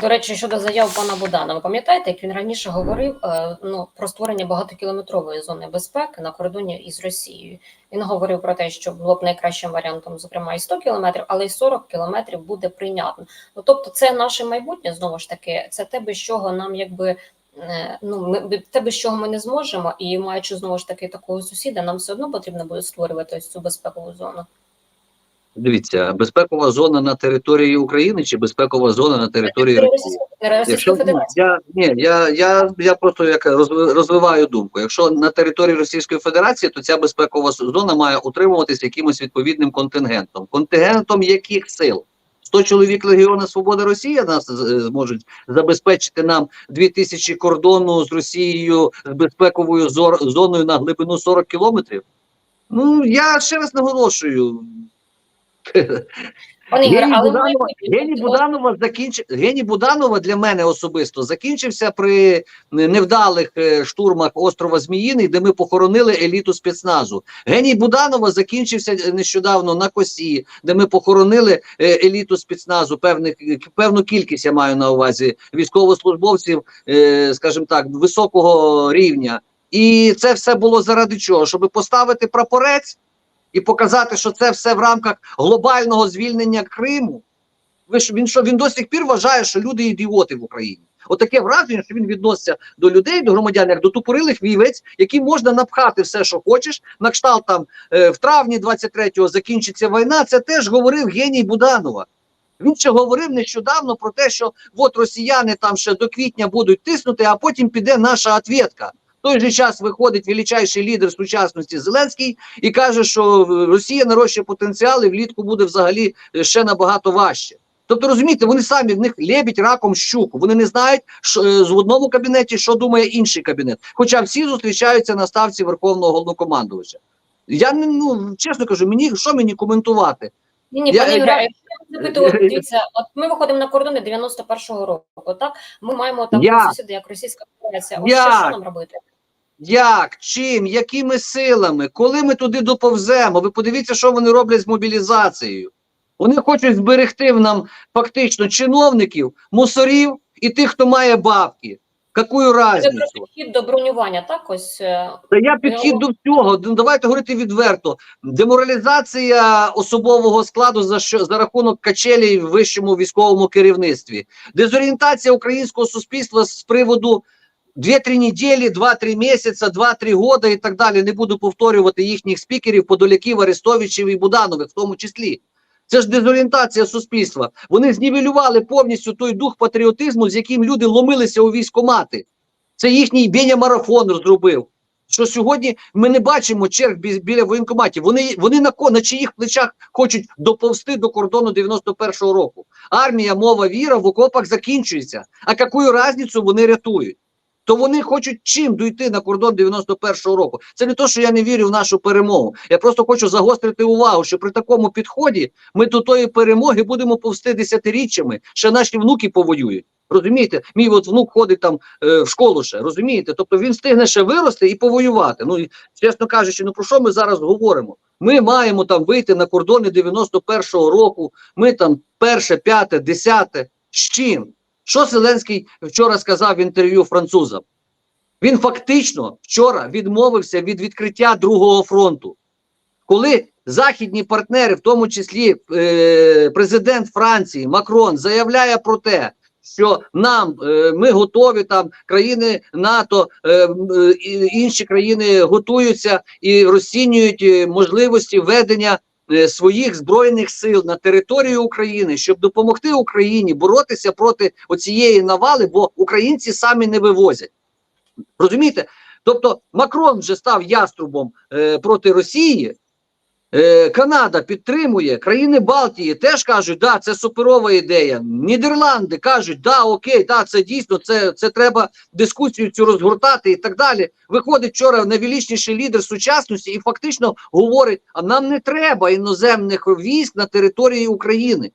До речі, щодо заяв пана Буданова, пам'ятаєте, як він раніше говорив е, ну, про створення багатокілометрової зони безпеки на кордоні із Росією? Він говорив про те, що було б найкращим варіантом, зокрема, і 100 кілометрів, але й 40 кілометрів буде прийнятно. Ну тобто, це наше майбутнє знову ж таки, це те, без чого нам якби. е, Ну, ми те, без чого ми не зможемо, і маючи знову ж таки такого сусіда, нам все одно потрібно буде створювати ось цю безпекову зону. Дивіться, безпекова зона на території України чи безпекова зона на території Росії? Російської Якщо Федерації. я ні, я, я, я просто як розви- розвиваю думку. Якщо на території Російської Федерації, то ця безпекова зона має утримуватися якимось відповідним контингентом. Контингентом яких сил? 100 чоловік Легіона Свободи Росія нас зможуть забезпечити нам 2000 кордону з Росією з безпековою зоною на глибину 40 кілометрів. Ну я ще раз наголошую. Пане Гені але Буданова, майбутнє, Гені Буданова закінчив Гені Буданова для мене особисто закінчився при невдалих е, штурмах острова Зміїний, де ми похоронили еліту спецназу. Геній Буданова закінчився е, нещодавно на косі, де ми похоронили е, еліту спецназу. Певних певну кількість я маю на увазі військовослужбовців, скажімо так, високого рівня. І це все було заради чого? Щоб поставити прапорець і показати, що це все в рамках глобального звільнення Криму. Ви що він що він до сих пір вважає, що люди ідіоти в Україні? Отаке враження, що він відноситься до людей, до громадян, як до тупорилих вівець, які можна напхати все, що хочеш. На кшталт там е, в травні 23-го закінчиться війна. Це теж говорив геній Буданова. Він ще говорив нещодавно про те, що от росіяни там ще до квітня будуть тиснути, а потім піде наша ответка. Той же час виходить величайший лідер сучасності Зеленський і каже, що Росія нарощує потенціал і влітку буде взагалі е, ще набагато важче. Тобто, розумієте, вони самі в них лебідь раком щуку. Вони не знають, що е, з в одному кабінеті, що думає інший кабінет. Хоча всі зустрічаються на ставці Верховного головнокомандувача. Я не ну чесно кажу, мені що мені коментувати? Ні, ні, пане я- дивіться, от ми виходимо на кордони 91-го року, так? Ми маємо там сусіди, як Російська Федерація. Ось що, що нам робити? Як, чим, якими силами, коли ми туди доповземо? Ви подивіться, що вони роблять з мобілізацією. Вони хочуть зберегти в нам фактично чиновників, мусорів і тих, хто має бабки. Какую Це разницю? просто підхід до бронювання, так? Ось е, Та я підхід до всього. Ну, Давайте говорити відверто. Деморалізація особового складу за що за рахунок качелі в вищому військовому керівництві, дезорієнтація українського суспільства з приводу 2-3 неділі, 2-3 місяці, 2-3 года і так далі. Не буду повторювати їхніх спікерів, Подоляків, Арестовичів і Буданових, в тому числі. Це ж дезорієнтація суспільства. Вони знівелювали повністю той дух патріотизму, з яким люди ломилися у військомати. Це їхній Беня марафон зробив. Що сьогодні ми не бачимо черг бі- біля воєнкоматів. Вони, вони на, на чиїх плечах хочуть доповзти до кордону 91-го року. Армія, мова, віра в окопах закінчується. А яку різницю вони рятують? То вони хочуть чим дійти на кордон 91-го року. Це не то, що я не вірю в нашу перемогу. Я просто хочу загострити увагу, що при такому підході ми до тої перемоги будемо повсти десятиріччями, ще наші внуки повоюють. Розумієте, мій от внук ходить там е, в школу ще, розумієте? Тобто він встигне ще вирости і повоювати. Ну і чесно кажучи, ну про що ми зараз говоримо? Ми маємо там вийти на кордони 91-го року. Ми там перше, п'яте, десяте. З чим? Що Зеленський вчора сказав в інтерв'ю французам? Він фактично вчора відмовився від відкриття другого фронту. Коли західні партнери, в тому числі е, президент Франції Макрон, заявляє про те, що нам е, ми готові там країни НАТО, е, е, інші країни готуються і розцінюють е, можливості ведення своїх збройних сил на територію України, щоб допомогти Україні боротися проти оцієї навали, бо українці самі не вивозять. Розумієте? Тобто Макрон вже став яструбом е, проти Росії. Е, Канада підтримує, країни Балтії теж кажуть, да, це суперова ідея. Нідерланди кажуть, да, окей, да, це дійсно, це, це треба дискусію цю розгортати і так далі. Виходить вчора найвеличніший лідер сучасності і фактично говорить: а нам не треба іноземних військ на території України.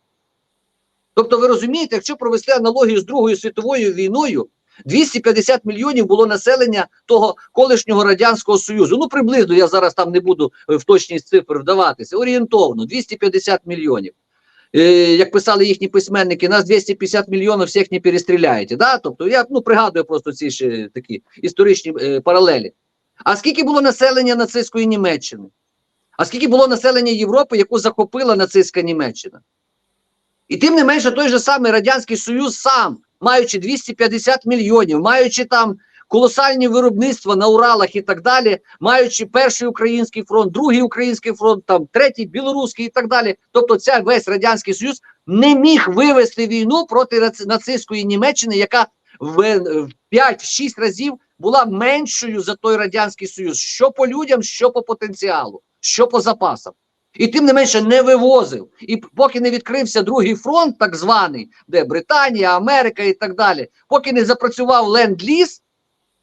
Тобто, ви розумієте, якщо провести аналогію з Другою світовою війною, 250 мільйонів було населення того колишнього радянського союзу. Ну приблизно я зараз там не буду е, в точність цифр вдаватися. Орієнтовно 250 мільйонів. е, як писали їхні письменники, нас 250 мільйонів всіх не перестріляєте. Да? Тобто я ну, пригадую просто ці ще такі історичні е, паралелі. А скільки було населення нацистської Німеччини? А скільки було населення Європи, яку захопила нацистська Німеччина? І тим не менше, той же самий Радянський Союз сам, маючи 250 мільйонів, маючи там колосальні виробництва на Уралах і так далі, маючи перший український фронт, другий український фронт, там третій білоруський і так далі. Тобто, ця весь радянський союз не міг вивести війну проти нацистської Німеччини, яка в, в 5-6 разів була меншою за той радянський союз, що по людям, що по потенціалу, що по запасам. І тим не менше не вивозив. І поки не відкрився другий фронт, так званий, де Британія, Америка і так далі, поки не запрацював ленд-ліз,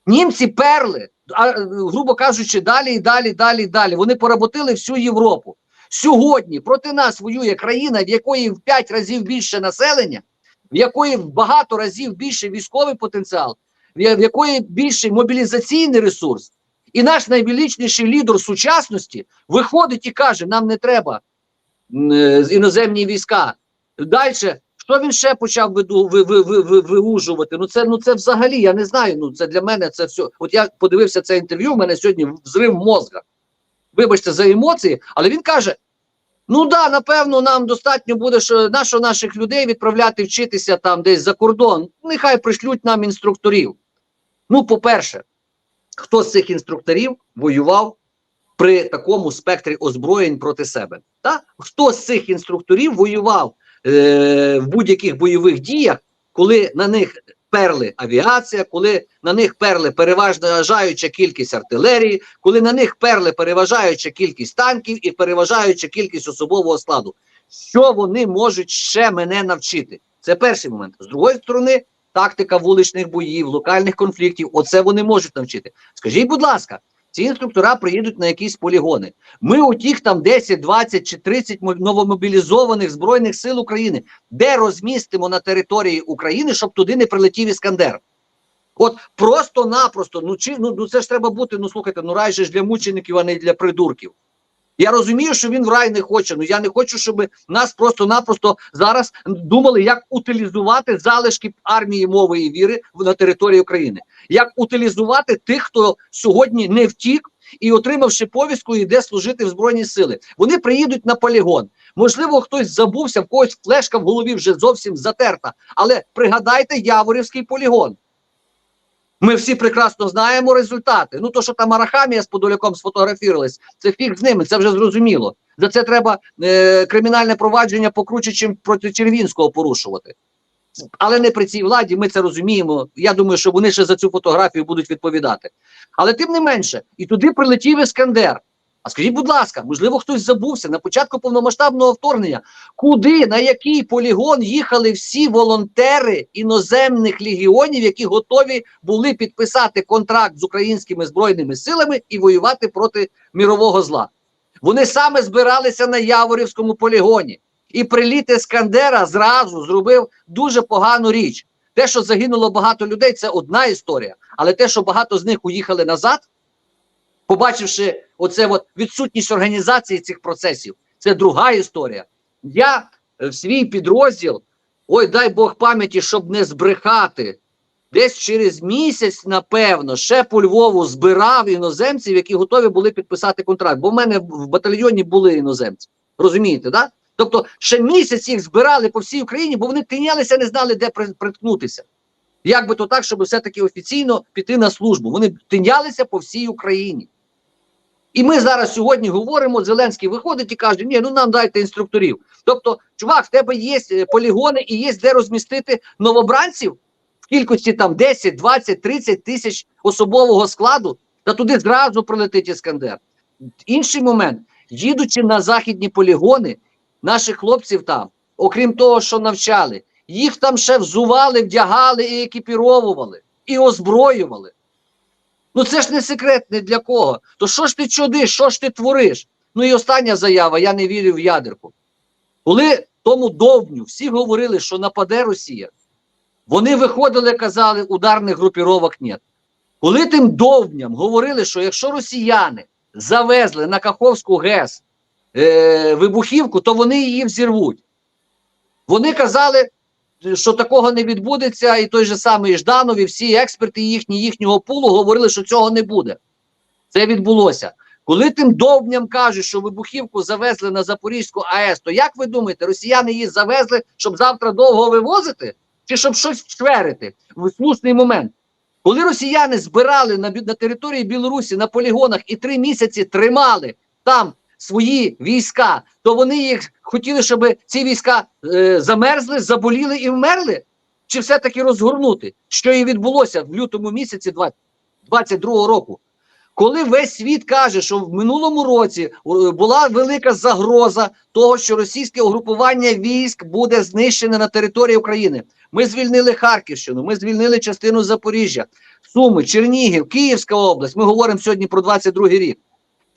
німці перли, а, е, грубо кажучи, далі і далі, далі, далі. Вони поработили всю Європу. Сьогодні проти нас воює країна, в якої в 5 разів більше населення, в якої в багато разів більше військовий потенціал, в якої більший мобілізаційний ресурс. І наш найвеличніший лідер сучасності виходить і каже: нам не треба е, іноземні війська. Далі, що він ще почав виужувати? Ну це, ну це взагалі, я не знаю. Ну це для мене це все. От я подивився це інтерв'ю, в мене сьогодні взрив мозга. Вибачте за емоції, але він каже: ну да, напевно, нам достатньо буде що наших людей відправляти вчитися там десь за кордон. Нехай пришлють нам інструкторів. Ну, по-перше, хто з цих інструкторів воював при такому спектрі озброєнь проти себе? Та? Хто з цих інструкторів воював е, в будь-яких бойових діях, коли на них перли авіація, коли на них перли переважаюча кількість артилерії, коли на них перли переважаюча кількість танків і переважаюча кількість особового складу? Що вони можуть ще мене навчити? Це перший момент. З другої сторони, тактика вуличних боїв, локальних конфліктів. Оце вони можуть навчити. Скажіть, будь ласка, ці інструктора приїдуть на якісь полігони. Ми у тих там 10, 20 чи 30 новомобілізованих збройних сил України, де розмістимо на території України, щоб туди не прилетів іскандер. От просто-напросто, ну чи ну, ну це ж треба бути. Ну слухайте, ну рай же ж для мучеників, а не для придурків. Я розумію, що він в рай не хоче. Ну я не хочу, щоб нас просто-напросто зараз думали, як утилізувати залишки армії мови і віри на території України, як утилізувати тих, хто сьогодні не втік і, отримавши повістку, йде служити в збройні сили. Вони приїдуть на полігон. Можливо, хтось забувся, в когось флешка в голові вже зовсім затерта. Але пригадайте Яворівський полігон. Ми всі прекрасно знаємо результати. Ну, то, що там Арахамія з Подоляком сфотографірувались, це фіг з ними, це вже зрозуміло. За це треба е, кримінальне провадження покруче, чим проти Червінського порушувати. Але не при цій владі, ми це розуміємо. Я думаю, що вони ще за цю фотографію будуть відповідати. Але тим не менше, і туди прилетів Іскандер. А скажіть, будь ласка, можливо, хтось забувся на початку повномасштабного вторгнення, куди, на який полігон їхали всі волонтери іноземних легіонів, які готові були підписати контракт з українськими збройними силами і воювати проти мірового зла. Вони саме збиралися на Яворівському полігоні. І приліт Іскандера зразу зробив дуже погану річ. Те, що загинуло багато людей, це одна історія. Але те, що багато з них уїхали назад, побачивши оце от відсутність організації цих процесів, це друга історія. Я е, в свій підрозділ, ой, дай Бог пам'яті, щоб не збрехати. Десь через місяць, напевно, ще по Львову збирав іноземців, які готові були підписати контракт. Бо в мене в батальйоні були іноземці. Розумієте, да? Тобто ще місяць їх збирали по всій Україні, бо вони тинялися, не знали, де приткнутися. Як би то так, щоб все-таки офіційно піти на службу. Вони тинялися по всій Україні. І ми зараз сьогодні говоримо, Зеленський виходить і каже, ні, ну нам дайте інструкторів. Тобто, чувак, в тебе є е, полігони і є де розмістити новобранців в кількості там 10, 20, 30 тисяч особового складу, та туди зразу прилетить Іскандер. Інший момент, їдучи на західні полігони, наших хлопців там, окрім того, що навчали, їх там ще взували, вдягали і екіпіровували, і озброювали. Ну це ж не секрет не для кого. То що ж ти чудиш, що ж ти твориш? Ну і остання заява: я не вірю в ядерку. Коли тому довбню всі говорили, що нападе Росія, вони виходили, казали, ударних групіровок нет. Коли тим довбням говорили, що якщо росіяни завезли на Каховську ГЕС е, вибухівку, то вони її взірвуть. Вони казали, що такого не відбудеться, і той же самий Жданов, і всі експерти їхні, їхнього пулу говорили, що цього не буде. Це відбулося. Коли тим довбням кажуть, що вибухівку завезли на Запорізьку АЕС, то як ви думаєте, росіяни її завезли, щоб завтра довго вивозити? Чи щоб щось чверити в слушний момент? Коли росіяни збирали на, на території Білорусі на полігонах і три місяці тримали там свої війська, то вони їх хотіли, щоб ці війська е, замерзли, заболіли і вмерли? Чи все-таки розгорнути? Що і відбулося в лютому місяці 22 року? Коли весь світ каже, що в минулому році е, була велика загроза того, що російське угрупування військ буде знищене на території України. Ми звільнили Харківщину, ми звільнили частину Запоріжжя, Суми, Чернігів, Київська область. Ми говоримо сьогодні про 22 рік.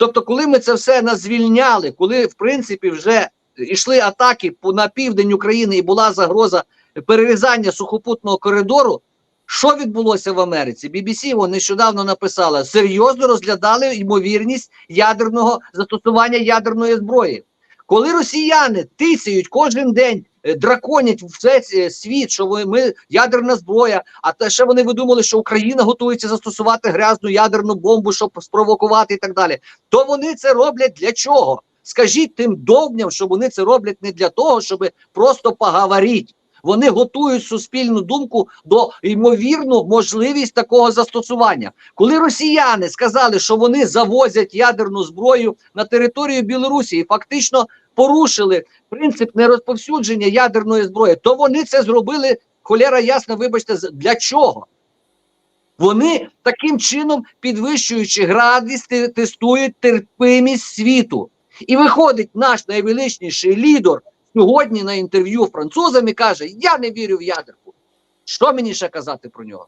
Тобто, коли ми це все назвільняли, коли в принципі вже йшли атаки на південь України і була загроза перерізання сухопутного коридору. Що відбулося в Америці? BBC вон нещодавно написала, серйозно розглядали ймовірність ядерного застосування ядерної зброї. Коли росіяни тисяють кожен день, е, драконять все світ, що ви- ми ядерна зброя, а те ще вони видумали, що Україна готується застосувати грязну ядерну бомбу, щоб спровокувати і так далі. То вони це роблять для чого? Скажіть тим довбням, що вони це роблять не для того, щоб просто поговорити. Вони готують суспільну думку до ймовірну можливість такого застосування. Коли росіяни сказали, що вони завозять ядерну зброю на територію Білорусі і фактично порушили принцип нерозповсюдження ядерної зброї, то вони це зробили холера ясно, вибачте, для чого? Вони таким чином, підвищуючи градість, тестують терпимість світу. І виходить наш найвеличніший лідер сьогодні на інтерв'ю французам і каже: Я не вірю в ядерку. Що мені ще казати про нього?